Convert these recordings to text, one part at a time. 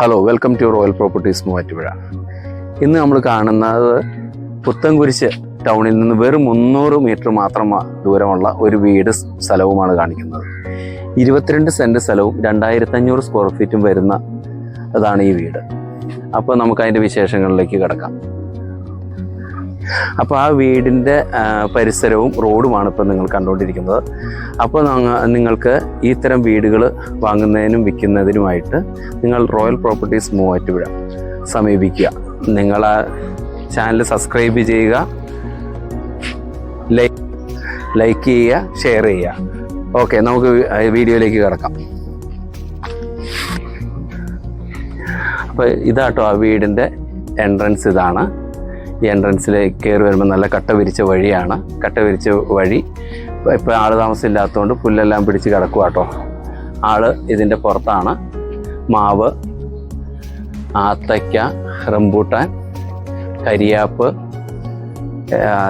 Hello welcome to royal properties Muvattupuzha. ഇന്ന് നമ്മൾ കാണുന്നത് പുത്തൻകുരിശ് ടൗണിൽ നിന്ന് വെറും മുന്നൂറ് മീറ്റർ മാത്രം ദൂരമുള്ള ഒരു വീട് സ്ഥലവുമാണ് കാണിക്കുന്നത്. ഇരുപത്തിരണ്ട് സെന്റ് സ്ഥലവും രണ്ടായിരത്തി അഞ്ഞൂറ് സ്ക്വയർ ഫീറ്റും വരുന്ന അതാണ് ഈ വീട്. അപ്പോൾ നമുക്ക് അതിന്റെ വിശേഷങ്ങളിലേക്ക് കിടക്കാം. അപ്പോൾ ആ വീടിന്റെ പരിസരവും റോഡുമാണ് ഇപ്പോൾ നിങ്ങൾ കണ്ടുകൊണ്ടിരിക്കുന്നത് അപ്പോൾ നങ്ങ- നിങ്ങൾക്ക് ഇത്തരം തരം വീടുകൾ വാങ്ങുന്നതിനും വിൽക്കുന്നതിനുമായിട്ട് നിങ്ങൾ റോയൽ പ്രോപ്പർട്ടീസ് മൂവാറ്റുപുഴ സമീപിക്കുക. നിങ്ങൾ ആ ചാനൽ സബ്സ്ക്രൈബ് ചെയ്യുക ലൈക്ക് ലൈക്ക് ചെയ്യുക ഷെയർ ചെയ്യുക. ഓക്കെ നമുക്ക് വീഡിയോയിലേക്ക് കിടക്കാം. അപ്പോൾ ഇതാട്ടോ ആ വീടിന്റെ എൻട്രൻസ് ഇതാണ്. ഈ എൻട്രൻസിൽ കയറി വരുമ്പോൾ നല്ല കട്ട വിരിച്ച വഴിയാണ്. കട്ട വിരിച്ച വഴി. ഇപ്പോൾ ആൾ താമസം ഇല്ലാത്തതുകൊണ്ട് പുല്ലെല്ലാം പിടിച്ച് കിടക്കുക കേട്ടോ ആൾ ഇതിന്റെ പുറത്താണ്. മാവ് ആത്തയ്ക്ക റംബൂട്ടാൻ കരിയാപ്പ്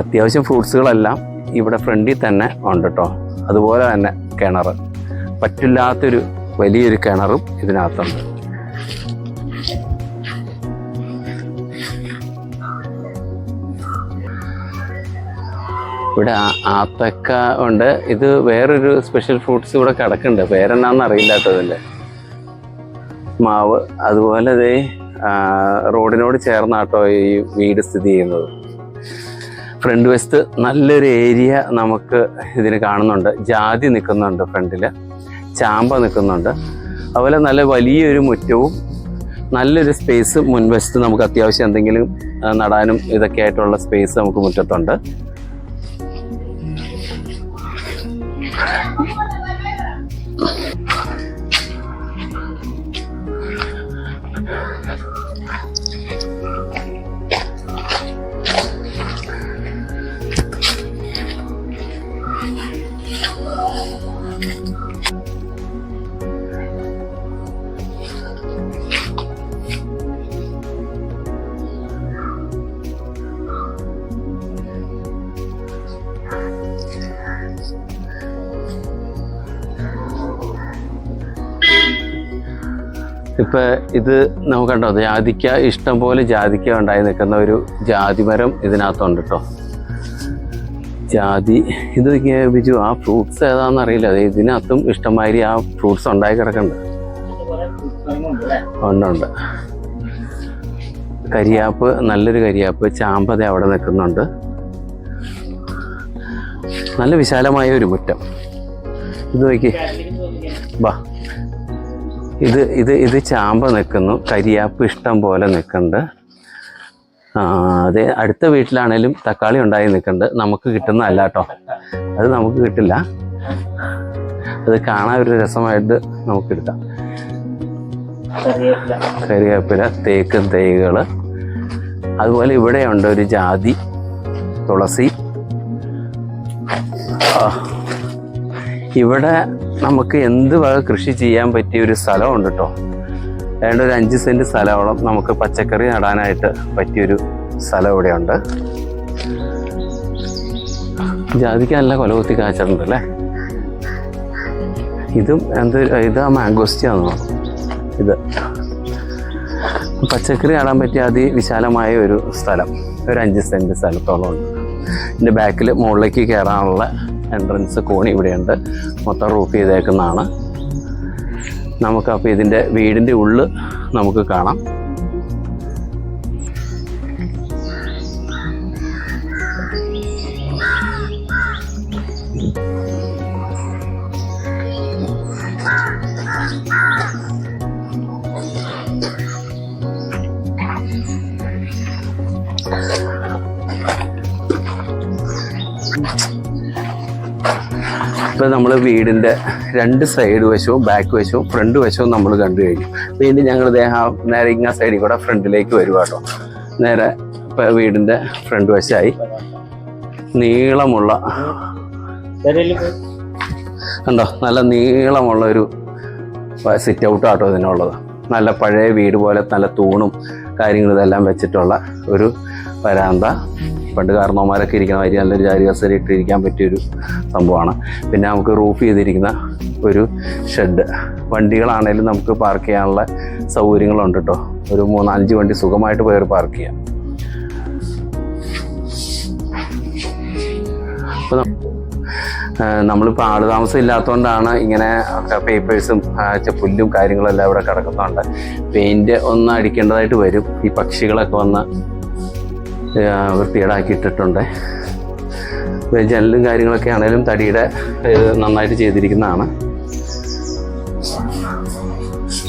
അത്യാവശ്യം ഫ്രൂട്ട്സുകളെല്ലാം ഇവിടെ ഫ്രണ്ടിൽ തന്നെ ഉണ്ട് കേട്ടോ അതുപോലെ തന്നെ കിണർ പറ്റില്ലാത്തൊരു വലിയൊരു കിണറും ഇതിനകത്തുണ്ട്. ഇവിടെ ആത്തക്ക ഉണ്ട്. ഇത് വേറൊരു സ്പെഷ്യൽ ഫ്രൂട്ട്സ് ഇവിടെ കിടക്കുന്നുണ്ട്. പേരെന്നാന്ന് അറിയില്ല കേട്ടോ ഇതിന്റെ മാവ്. അതുപോലെ ദേ റോഡിനോട് ചേർന്നാട്ടോ ഈ വീട് സ്ഥിതി ചെയ്യുന്നത്. ഫ്രണ്ട് വെസ്റ്റ് നല്ലൊരു ഏരിയ നമുക്ക് ഇതിന് കാണുന്നുണ്ട്. ജാതി നിൽക്കുന്നുണ്ട് ഫ്രണ്ടിൽ ചാമ്പ നിൽക്കുന്നുണ്ട്. അതുപോലെ നല്ല വലിയൊരു മുറ്റവും നല്ലൊരു സ്പേസ് മുൻവശത്ത് നമുക്ക് അത്യാവശ്യം എന്തെങ്കിലും നടാനും ഇതൊക്കെ ആയിട്ടുള്ള സ്പേസ് നമുക്ക് മുറ്റത്തുണ്ട്. ഇപ്പൊ ഇത് നമുക്ക് കണ്ടോ ജാതിക്ക ഇഷ്ടം പോലെ ജാതിക്ക ഉണ്ടായി നിൽക്കുന്ന ഒരു ജാതിമരം ഇതിനകത്തുണ്ട് കേട്ടോ ജാതി ഇത് ബിജു ആ ഫ്രൂട്ട്സ് ഏതാണെന്ന് അറിയില്ല. അത് ഇതിനകത്തും ഇഷ്ടമാതിരി ആ ഫ്രൂട്ട്സ് ഉണ്ടായി കിടക്കുന്നുണ്ട് ഉണ്ടുണ്ട് ഉണ്ട്. കരിയാപ്പ് നല്ലൊരു കരിയാപ്പ് ചാമ്പത അവിടെ നിൽക്കുന്നുണ്ട്. നല്ല വിശാലമായ ഒരു മുറ്റം. ഇത് നോക്കി. ബാ. ഇത് ഇത് ഇത് ചാമ്പ നിൽക്കുന്നു. കരിയാപ്പ് ഇഷ്ടം പോലെ നിൽക്കുന്നുണ്ട്. അതെ അടുത്ത വീട്ടിലാണേലും തക്കാളി ഉണ്ടായി നിൽക്കുന്നുണ്ട്. നമുക്ക് കിട്ടുന്നതല്ല കേട്ടോ. അത് നമുക്ക് കിട്ടില്ല. അത് കാണാൻ ഒരു രസമായിട്ട് നമുക്ക് എടുക്കാം. കരിയാപ്പില. തേക്ക് തൈകൾ. അതുപോലെ ഇവിടെ ഉണ്ട് ഒരു ജാതി തുളസി. ഇവിടെ നമുക്ക് എന്ത് വക കൃഷി ചെയ്യാൻ പറ്റിയ ഒരു സ്ഥലമുണ്ട് കേട്ടോ ഏതാണ്ട് ഒരു അഞ്ച് സെന്റ് സ്ഥലമോളം നമുക്ക് പച്ചക്കറി നടാനായിട്ട് പറ്റിയൊരു സ്ഥലം ഇവിടെയുണ്ട്. ജാതിക്ക് നല്ല കൊലകുത്തി കാച്ചിട്ടുണ്ട് അല്ലേ? ഇതും എന്ത് ഇത് ആ മാംഗോസ്റ്റിയാണെന്ന് ഇത് പച്ചക്കറി നടാൻ പറ്റിയ അതിവിശാലമായ ഒരു സ്ഥലം. ഒരു അഞ്ച് സെന്റ് സ്ഥലത്തോളം ഉണ്ട്. ഇതിന്റെ ബാക്കിൽ മുകളിലേക്ക് കയറാനുള്ള എൻട്രൻസ് കോണി ഇവിടെയുണ്ട്. മൊത്തം റൂഫ് ചെയ്തേക്കുന്നതാണ്. നമുക്ക് അപ്പോൾ ഇതിന്റെ വീടിന്റെ ഉള്ളിൽ നമുക്ക് കാണാം. ഇപ്പം നമ്മൾ വീടിന്റെ രണ്ട് സൈഡ് വശവും ബാക്ക് വശവും ഫ്രണ്ട് വശവും നമ്മൾ കണ്ടു കഴിഞ്ഞു. വീണ്ടും ഞങ്ങൾ ദേഹം നേരെ ഇങ്ങ സൈഡിൽ കൂടെ ഫ്രണ്ടിലേക്ക് വരും കേട്ടോ നേരെ ഇപ്പം വീടിന്റെ ഫ്രണ്ട് വശമായി നീളമുള്ള കണ്ടോ? നല്ല നീളമുള്ള ഒരു സിറ്റ് ഔട്ട് ആട്ടോ ഇതിനുള്ളത്. നല്ല പഴയ വീട് പോലെ നല്ല തൂണും കാര്യങ്ങളും ഇതെല്ലാം വെച്ചിട്ടുള്ള ഒരു വരാന്ത. പണ്ട് കാരണവന്മാരൊക്കെ ഇരിക്കുന്ന മാതിരി നല്ലൊരു ജാതി കസേര ഇട്ടിരിക്കാൻ പറ്റിയൊരു സംഭവമാണ്. പിന്നെ നമുക്ക് റൂഫ് ചെയ്തിരിക്കുന്ന ഒരു ഷെഡ് വണ്ടികളാണേലും നമുക്ക് പാർക്ക് ചെയ്യാനുള്ള സൗകര്യങ്ങളുണ്ട് കേട്ടോ ഒരു മൂന്നാലഞ്ച് വണ്ടി സുഖമായിട്ട് പോയി പാർക്ക് ചെയ്യാം. നമ്മളിപ്പോൾ ആൾ താമസം ഇല്ലാത്തതുകൊണ്ടാണ് ഇങ്ങനെ പേപ്പേഴ്സും പുല്ലും കാര്യങ്ങളെല്ലാം ഇവിടെ കിടക്കുന്നുണ്ട്. പെയിന്റ് ഒന്ന് അടിക്കേണ്ടതായിട്ട് വരും. ഈ പക്ഷികളൊക്കെ വന്ന് ആ, വൃത്തികേടാക്കി ഇട്ടിട്ടുണ്ട് ജനലും കാര്യങ്ങളൊക്കെ ആണെങ്കിലും തടിയുടെ നന്നായിട്ട് ചെയ്തിരിക്കുന്നതാണ്.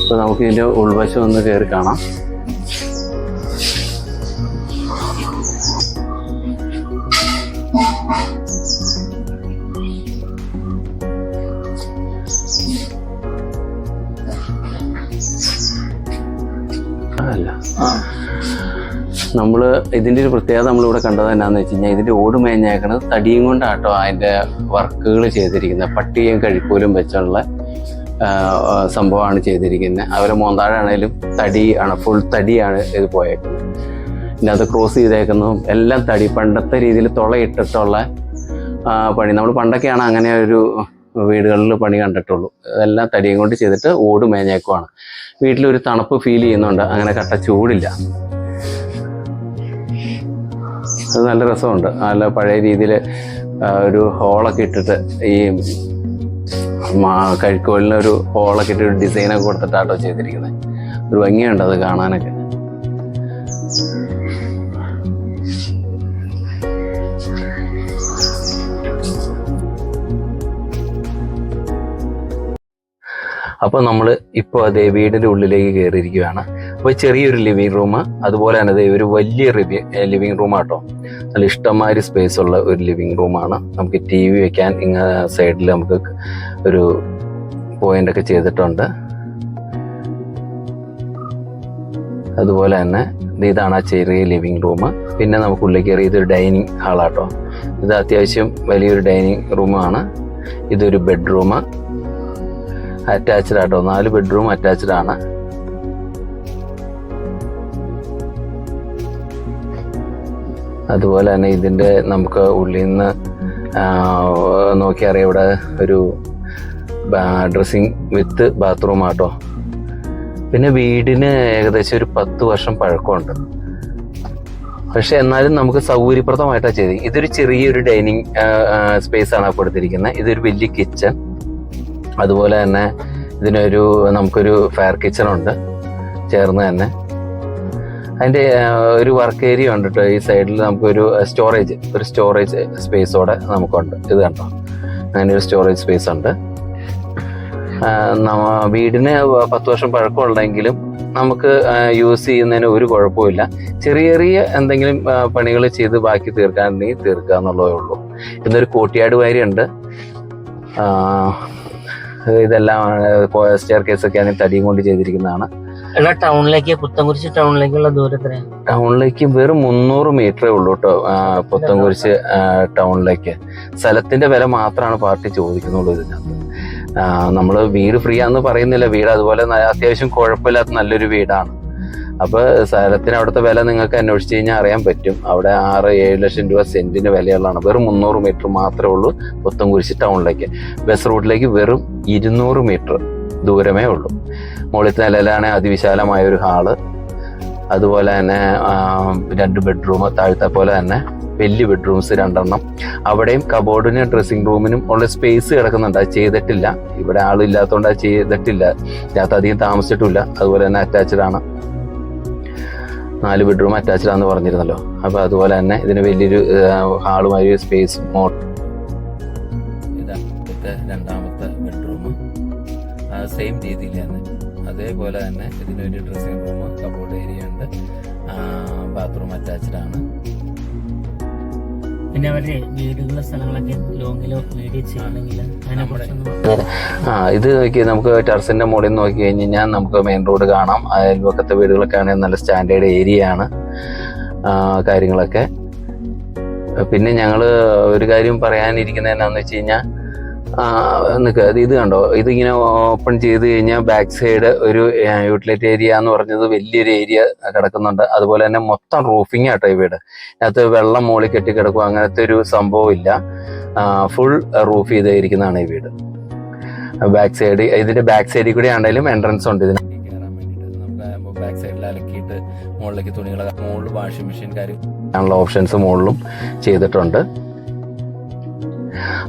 അപ്പോൾ നമുക്ക് ഇതിന്റെ ഉൾവശം ഒന്ന് കയറി കാണാം. നമ്മൾ ഇതിന്റെ ഒരു പ്രത്യേകത നമ്മളിവിടെ കണ്ടത് എന്നാന്ന് വെച്ച് കഴിഞ്ഞാൽ ഇതിന്റെ ഓട് മേഞ്ഞേക്കണത് തടിയും കൊണ്ടാട്ടോ അതിന്റെ വർക്കുകൾ ചെയ്തിരിക്കുന്നത് പട്ടിയും കഴിപ്പൂലും വെച്ചുള്ള സംഭവമാണ് ചെയ്തിരിക്കുന്നത് അവരെ മോന്താഴാണേലും തടി ആണ് ഫുൾ തടിയാണ് ഇത് പോയേക്കുന്നത്. അത് ക്രോസ് ചെയ്തേക്കുന്നതും എല്ലാം തടി പണ്ടത്തെ രീതിയിൽ തുളയിട്ടിട്ടുള്ള പണി. നമ്മൾ പണ്ടൊക്കെയാണ് അങ്ങനെ ഒരു വീടുകളിൽ പണി കണ്ടിട്ടുള്ളൂ. അതെല്ലാം തടിയും കൊണ്ട് ചെയ്തിട്ട് ഓട് മേഞ്ഞേക്കുവാണ്. വീട്ടിലൊരു തണുപ്പ് ഫീൽ ചെയ്യുന്നുണ്ട്. അങ്ങനെ കട്ട ചൂടില്ല. അത് നല്ല രസമുണ്ട്. നല്ല പഴയ രീതിയിൽ ഒരു ഹോളൊക്കെ ഇട്ടിട്ട് ഈ മാ- കഴിക്കോലിന് ഒരു ഹോളൊക്കെ ഇട്ട് ഒരു ഡിസൈനൊക്കെ കൊടുത്തിട്ടാട്ടോ ചെയ്തിരിക്കുന്നത് ഒരു ഭംഗിയുണ്ട് അത് കാണാനൊക്കെ. അപ്പോൾ നമ്മൾ ഇപ്പോൾ അതേ വീടിന്റെ ഉള്ളിലേക്ക് കയറിയിരിക്കുകയാണ് അപ്പോൾ ചെറിയൊരു ലിവിങ് റൂം അതുപോലെ തന്നെ ഒരു വലിയ ലിവിങ് റൂം ആട്ടോ. നല്ല ഇഷ്ടമായൊരു സ്പേസ് ഉള്ള ഒരു ലിവിങ് റൂമാണ് നമുക്ക് ടി വി വെക്കാൻ ഇങ്ങ സൈഡിൽ നമുക്ക് ഒരു പോയിന്റ് ഒക്കെ ചെയ്തിട്ടുണ്ട്. അതുപോലെ തന്നെ ഇതാണ് ആ ചെറിയ ലിവിങ് റൂം പിന്നെ നമുക്ക് ഉള്ളിൽ കയറി ഇതൊരു ഡൈനിങ് ഹാളാട്ടോ ഇത് അത്യാവശ്യം വലിയൊരു ഡൈനിങ് റൂമാണ് ഇതൊരു ബെഡ്റൂം അറ്റാച്ച്ഡ് ആട്ടോ. നാല് ബെഡ്റൂം അറ്റാച്ച്ഡ് ആണ്. അതുപോലെ തന്നെ ഇതിന്റെ നമുക്ക് ഉള്ളിൽ നിന്ന് നോക്കിയറിയാം ഇവിടെ ഒരു ഡ്രസ്സിങ് വിത്ത് ബാത്റൂം ആട്ടോ. പിന്നെ വീടിന് ഏകദേശം ഒരു പത്ത് വർഷം പഴക്കമുണ്ട്. പക്ഷെ എന്നാലും നമുക്ക് സൗകര്യപ്രദമായിട്ടാണ് ചെയ്ത് ഇതൊരു ചെറിയൊരു ഡൈനിങ് സ്പേസ് ആണ് കൊടുത്തിരിക്കുന്നത്. ഇതൊരു വലിയ കിച്ചൺ അതുപോലെ തന്നെ ഇതിനൊരു നമുക്കൊരു ഫയർ കിച്ചൺ ഉണ്ട്. ചേർന്ന് തന്നെ. അതിന്റെ ഒരു വർക്ക് ഏരിയ ഉണ്ട് കേട്ടോ ഈ സൈഡിൽ നമുക്കൊരു സ്റ്റോറേജ് ഒരു സ്റ്റോറേജ് സ്പേസോടെ നമുക്കുണ്ട്. ഇത് കണ്ടോ? അങ്ങനെ ഒരു സ്റ്റോറേജ് സ്പേസ് ഉണ്ട്. വീടിന് പത്ത് വർഷം പഴക്കമുണ്ടെങ്കിലും നമുക്ക് യൂസ് ചെയ്യുന്നതിന് ഒരു കുഴപ്പമില്ല ചെറിയ ചെറിയ എന്തെങ്കിലും പണികൾ ചെയ്ത് ബാക്കി തീർക്കാനുണ്ടെങ്കിൽ തീർക്കുക എന്നുള്ളതേ ഉള്ളൂ. ഇന്നൊരു കോട്ടിയാട് വാരിയുണ്ട്. ഇതെല്ലാം സ്റ്റെയർ കേസ് ഒക്കെ ആണെങ്കിൽ തടിയും കൊണ്ട് ചെയ്തിരിക്കുന്നതാണ്. എടാ ടൗണിലേക്ക് പുത്തൻകുരിശ് ടൗണിലേക്കുള്ള ദൂരത്തിന് ടൗണിലേക്ക് വെറും മുന്നൂറ് മീറ്ററേ ഉള്ളൂ കേട്ടോ പുത്തൻകുരിശ് ടൗണിലേക്ക്. സ്ഥലത്തിന്റെ വില മാത്രമാണ് പാർട്ടി ചോദിക്കുന്നുള്ളൂ ഇതിനകത്ത്. നമ്മൾ വീട് ഫ്രീ ആണെന്ന് പറയുന്നില്ല വീട് അതുപോലെ അത്യാവശ്യം കുഴപ്പമില്ലാത്ത നല്ലൊരു വീടാണ്. അപ്പൊ സ്ഥലത്തിന് അവിടുത്തെ വില നിങ്ങൾക്ക് അന്വേഷിച്ച് കഴിഞ്ഞാൽ അറിയാൻ പറ്റും. അവിടെ ആറ് ഏഴ് ലക്ഷം രൂപ സെന്റിന് വിലയുള്ളതാണ്. വെറും മുന്നൂറ് മീറ്റർ മാത്രമേ ഉള്ളൂ പുത്തൻകുരിശ് ടൗണിലേക്ക്. ബസ് റൂട്ടിലേക്ക് വെറും ഇരുന്നൂറ് മീറ്റർ ദൂരമേ ഉള്ളൂ. മുകളിൽ നിലയിലാണ് അതിവിശാലമായ ഒരു ഹാൾ. അതുപോലെ തന്നെ രണ്ട് ബെഡ്റൂം താഴത്തെ പോലെ തന്നെ വലിയ ബെഡ്റൂംസ് രണ്ടെണ്ണം. അവിടെയും കബോർഡിനും ഡ്രസ്സിംഗ് റൂമിനും ഉള്ള സ്പേസ് കിടക്കുന്നുണ്ട്. അത് ചെയ്തിട്ടില്ല. ഇവിടെ ആളില്ലാത്തതുകൊണ്ട് അത് ചെയ്തിട്ടില്ല. ഇതിനകത്ത് അധികം താമസിച്ചിട്ടില്ല. അതുപോലെ തന്നെ അറ്റാച്ച്ഡ് ആണ്. നാല് ബെഡ്റൂം അറ്റാച്ച്ഡ് ആണെന്ന് പറഞ്ഞിരുന്നല്ലോ. അപ്പൊ അതുപോലെ തന്നെ ഇതിന് വലിയൊരു ഹാളുമായി സ്പേസ് മോട്ട് ഇതാണ് രണ്ടാമത്തെ ബെഡ്റൂം. സെയിം രീതിയിലാണ്. അതേപോലെ തന്നെ ഇതിനൊരു ഡ്രസ്സിംഗ് റൂം കബോർഡ് ഏരിയ ഉണ്ട്. ബാത്റൂം അറ്റാച്ച്ഡ് ആണ്. പിന്നെ അവരുടെ വീടുകളുടെ സ്ഥലങ്ങളൊക്കെ ലോങ്ങിലോ വീഡിയോ ചെയ്യണമെങ്കിൽ അതിനെ ആ ഇത് നോക്കി നമുക്ക് ടെറസിന്റെ മുകളിൽ നോക്കി കഴിഞ്ഞ് കഴിഞ്ഞാൽ നമുക്ക് മെയിൻ റോഡ് കാണാം. അയൽവക്കത്തെ വീടുകളൊക്കെ ആണെങ്കിൽ നല്ല സ്റ്റാൻഡേർഡ് ഏരിയ ആണ്. കാര്യങ്ങളൊക്കെ. പിന്നെ ഞങ്ങൾ ഒരു കാര്യം പറയാനിരിക്കുന്നത് എന്നാന്ന് വെച്ച് കഴിഞ്ഞാൽ നിൽക്കുക ഇത് കണ്ടോ? ഇതിങ്ങനെ ഓപ്പൺ ചെയ്ത് കഴിഞ്ഞാൽ ബാക്ക് സൈഡ് ഒരു യൂട്ടിലിറ്റി ഏരിയ എന്ന് പറഞ്ഞത് വലിയൊരു ഏരിയ കിടക്കുന്നുണ്ട്. അതുപോലെ തന്നെ മൊത്തം റൂഫിംഗ് ആട്ടോ ഈ വീട്. അതിനകത്ത് വെള്ളം മോളി കെട്ടി കിടക്കുക അങ്ങനത്തെ ഒരു സംഭവം ഇല്ല. ഫുൾ റൂഫ് ചെയ്തിരിക്കുന്നതാണ് ഈ വീട്. ബാക്ക് സൈഡ് ഇതിന്റെ ബാക്ക് സൈഡിൽ കൂടി ആണെങ്കിലും എൻട്രൻസ് ഉണ്ട് ഇതിന്. ബാക്ക് സൈഡിൽ അലക്കിയിട്ട് മുകളിലേക്ക് തുണികൾ മുകളിൽ വാഷിംഗ് മെഷീൻ കാര്യം ഓപ്ഷൻസ് മുകളിലും ചെയ്തിട്ടുണ്ട്.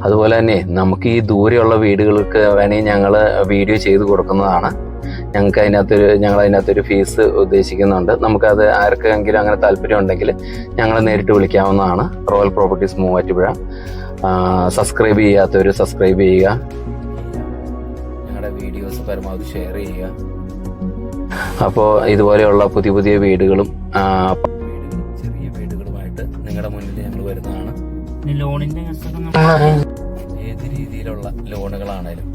അതുപോലെ തന്നെ നമുക്ക് ഈ ദൂരെയുള്ള വീടുകൾക്ക് വേണമെങ്കിൽ ഞങ്ങൾ വീഡിയോ ചെയ്ത് കൊടുക്കുന്നതാണ്. ഞങ്ങൾക്ക് അതിനകത്തൊരു ഞങ്ങൾ അതിനകത്തൊരു ഫീസ് ഉദ്ദേശിക്കുന്നുണ്ട്. നമുക്കത് ആർക്കെങ്കിലും അങ്ങനെ താല്പര്യം ഉണ്ടെങ്കിൽ ഞങ്ങൾ നേരിട്ട് വിളിക്കാവുന്നതാണ്. Royal properties Muvattupuzha. സബ്സ്ക്രൈബ് ചെയ്യാത്തവർ സബ്സ്ക്രൈബ് ചെയ്യുക. ഞങ്ങളുടെ വീഡിയോസ് പരമാവധി ഷെയർ ചെയ്യുക. അപ്പോൾ ഇതുപോലെയുള്ള പുതിയ പുതിയ വീടുകളും വീടുകളും ചെറിയ വീടുകളുമായിട്ട് നിങ്ങളുടെ മുന്നിൽ ഞങ്ങൾ വരുന്നതാണ്. ലോണിന്റെ ഏത് രീതിയിലുള്ള ലോണുകളാണേലും.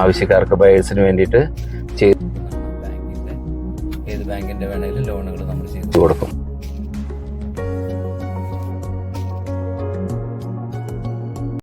ആവശ്യക്കാർക്ക് ബയേഴ്സിന് വേണ്ടിയിട്ട് ചെയ്ത് ബാങ്കിന്റെ ഏത് ബാങ്കിന്റെ വേണേലും ലോണുകൾ നമ്മൾ ചെയ്തു കൊടുക്കും.